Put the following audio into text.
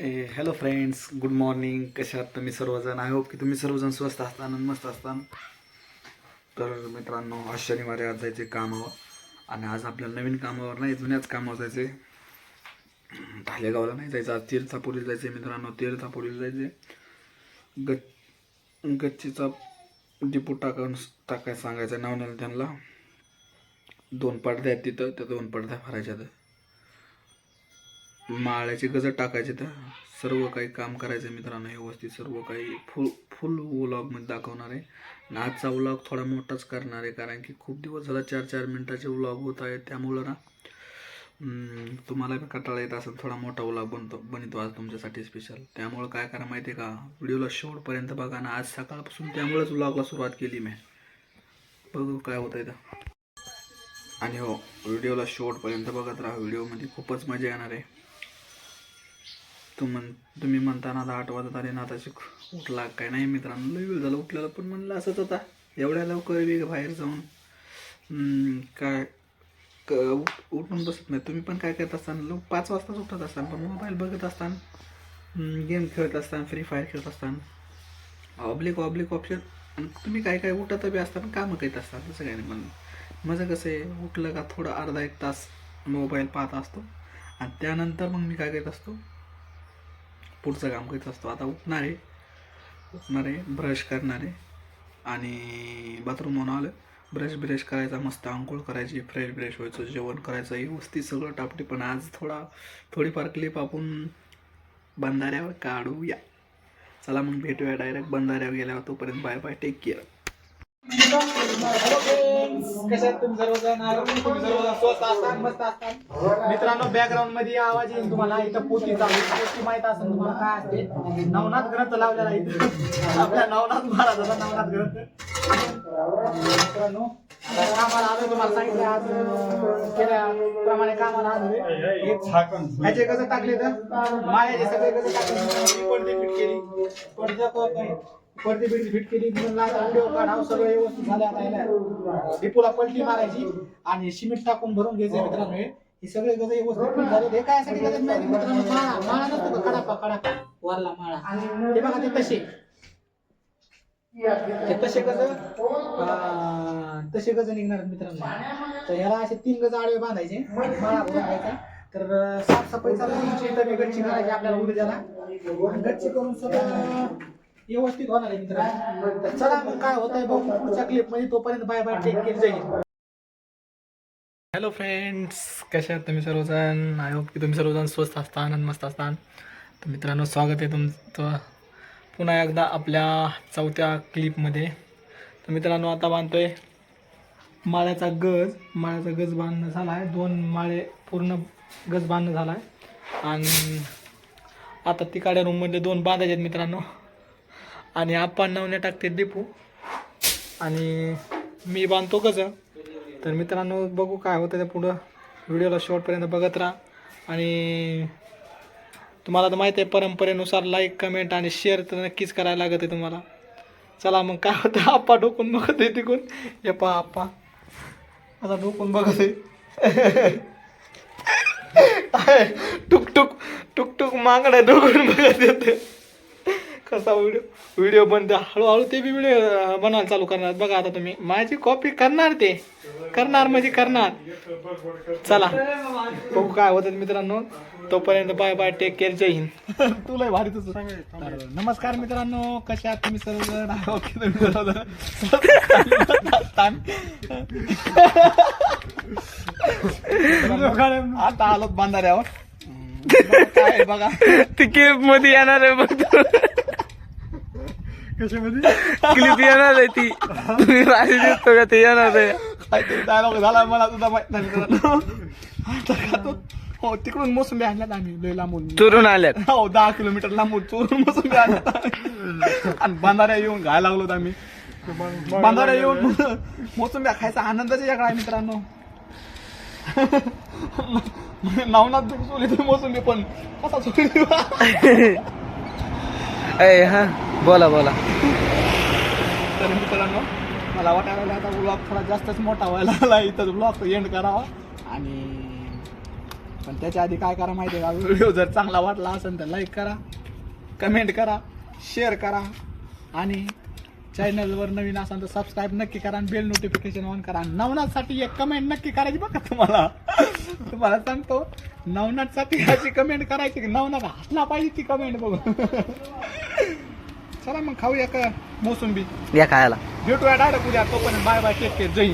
ए hello friends good morning कशा आहात तुम्ही सर्वजण? आय होप की तुम्ही सर्वजण स्वस्त असताना आणि मस्त असताना. तर मित्रांनो आज शनिवारी आज जायचे कामावर. आणि आज आपल्याला नवीन कामावर नाही जुन्याच कामावर जायचे ढालेगावला नाही जायचं आज तीर्थापुरीला जायचे मित्रांनो. तीर्थापुरीला जायचे गच गच्चीचा डिपो टाकून टाकायचं सांगायचं नाव त्यांना. दोन पडद्या आहेत तिथं त्या दोन पडद्या भरायच्या आहेत. माळ्याचे गजर टाकायचे तर सर्व काही काम करायचं मित्रांनो व्यवस्थित सर्व काही फुल फुल व्लॉगमध्ये दाखवणार आहे. आणि आजचा व्लॉग थोडा मोठाच करणार आहे कारण की खूप दिवस झाला चार चार मिनटाचे व्लॉग होत आहेत त्यामुळं ना तुम्हाला बी कंटाळा येत असेल थोडा मोठा व्लॉग बनतो बनतो आज तुमच्यासाठी स्पेशल त्यामुळं काय करा माहिती आहे का व्हिडिओला शेवटपर्यंत बघा ना आज सकाळपासून त्यामुळेच व्लॉगला सुरुवात केली मी. बघू काय होतं आहे आणि हो व्हिडिओला शेवटपर्यंत बघत राहा व्हिडिओमध्ये खूपच मजा येणार आहे. तुम तुम्ही म्हणताना आता आठ वाजत आले ना आता शिक उठला काय नाही मित्रांनो लई वेळ झाला उठलेला पण म्हणलं असंच आता एवढ्या लवकर वेग बाहेर जाऊन काय क उठून बसत नाही. तुम्ही पण काय करत असताना लोक पाच वाजताच उठत असताना पण मोबाईल बघत असताना गेम खेळत असताना फ्री फायर खेळत असताना ऑब्लिक ऑब्लिक ऑप्शन आणि तुम्ही काय काय उठत बी असताना कामं करीत असतात तसं काय नाही म्हणलं. माझं कसं आहे उठलं का थोडं अर्धा एक तास मोबाईल पाहत असतो. आणि त्यानंतर मग मी काय करत असतो पुढचं काम करीत असतो. आता उठणार आहे. उठणार आहे ब्रश करणार आहे. आणि बाथरूमहून आलं. ब्रश ब्रश करायचा मस्त आंघोळ करायची फ्रेश ब्रश व्हायचं जेवण करायचं व्यवस्थित सगळं टापटे. पण आज थोडा थोडीफार क्लिप आपण बंधाऱ्यावर काढूया. चला मग भेटूया डायरेक्ट बंधाऱ्यावर गेल्यावर तोपर्यंत बाय बाय टेक केअर मित्रांनो बॅकग्राऊंडमध्ये आवाज येईल तुम्हाला. इथं पोती चालू पोती माहीत असेल तुम्हाला काय असते. नवनाथ ग्रंथ लावलेला इथं. आपल्या नवनाथ महाराजाचा नवनाथ ग्रंथ. मित्रांनो कामाला आलो तुम्हाला सांगितलं आज अं, केल्याप्रमाणे कामाला आलो ह्याचे कसं टाकले तर? मायाचे सगळे कसं टाकले? पडदे फिट केली. पडद्या पडदी बिडदी फिट केली म्हणून आता व्हिडिओ काढावं सगळं व्यवस्थित झालं आता याला. डिपोला पलटी मारायची आणि सिमेंट टाकून भरून घ्यायचं मित्रांनो. हे हे सगळे गज व्यवस्थित फिट झाले हे काय साठी गज? माहिती मित्रांनो? माळा माळा नसतो का? खडापा खडापा. वरला माळा. हे बघा ते तसे. ते तसे गज अं, तसे गज निघणार आहेत मित्रांनो. तर ह्याला असे तीन गज आडवे बांधायचे. माळा भरून घ्यायचा तर अं, चालू तुमची तरी गच्ची करायची आपल्याला उद्याला आणि गच्ची करून सगळं व्यवस्थित होणार आहे मित्र चला मग काय होत आहे बघू. पुढच्या क्लिपमध्ये तोपर्यंत बाय बाय टेक केअर जाईल हॅलो फ्रेंड्स कसे आहात तुम्ही सर्वजण? आय होप की तुम्ही सर्वजण स्वस्त असतान आणि मस्त असतान. तर मित्रांनो स्वागत आहे तुमचं पुन्हा एकदा आपल्या चौथ्या क्लिपमध्ये तर मित्रांनो आता बांधतोय माळ्याचा गज. माळ्याचा गज बांधणं झाला आहे दोन माळे पूर्ण गज बांधणं झाला आहे आणि आता तिकडे रूममधले दोन बांधायचे आहेत मित्रांनो. आणि आप्पा नवने टाकते डिपू आणि मी बांधतो कसं तर मित्रांनो बघू काय होतं ते पुढं. व्हिडिओला शेवटपर्यंत बघत राहा. आणि तुम्हाला तर माहिती आहे परंपरेनुसार लाईक कमेंट आणि शेअर तर नक्कीच करायला लागत आहे तुम्हाला. चला मग काय होतं आप्पा डोकून बघत आहे तिकून हे पहा आप्पा. आता डोकून बघत आहे. टुक टुक टुक टुक मागणं डोकून बघत येते कसा व्हिडिओ व्हिडिओ बनते हळूहळू ते बी व्हिडिओ बनवायला चालू करणार. बघा आता तुम्ही. माझी कॉपी करणार ते. करणार म्हणजे करणार. चला. बघू काय होतं मित्रांनो. तोपर्यंत बाय बाय टेक केअर जय हिंद. तुला भारी तुझं. तर नमस्कार मित्रांनो. कशा आहात तुम्ही सर्वजण? आता आलो बांधाऱ्यावर. बघा. ती क्लिपमध्ये येणार आहे बघ कशामध्ये क्लिप येणार आहे ती. तुम्ही भारी दिसतो का ते येणार आहे. काहीतरी डायलॉग झाला मला सुद्धा माहीत नाही. आता हो तिकडून मोसंबी आणल्यात आम्ही लय लांबून. चुरून आल्यात. हो दहा किलोमीटर लांबून चोरून मोसंबी आणल्यात आणि बांधाऱ्या येऊन घायला लागलो आम्ही. बांधाऱ्या येऊन मोसंबी खायचा आनंदच वेगळा आहे मित्रांनो. नावनाथ सोडली तुम्ही मोसंबी पण कसा सोडली ए हा. बोला बोला. तर मित्रांनो मला वाटायला आता ब्लॉग थोडा जास्तच मोठा व्हायला लागला इथं ब्लॉग एंड करावा. आणि पण त्याच्या आधी काय करा माहिती आहे का? व्हिडिओ जर चांगला वाटला असेल तर लाईक करा कमेंट करा शेअर करा. आणि चॅनलवर नवीन असाल तर सबस्क्राईब नक्की करा आणि बेल नोटिफिकेशन ऑन करा. नवनाथसाठी एक कमेंट नक्की करायची बघा तुम्हाला. तुम्हाला सांगतो नवनाथसाठी अशी कमेंट करायची की नवनाथ हसला पाहिजे ती कमेंट बघून. चला मग खाऊया का मोसंबी? या खायला. भेटूया डायरेक्ट उद्या. तोपर्यंत बाय बाय टेक केअर जय हिंद.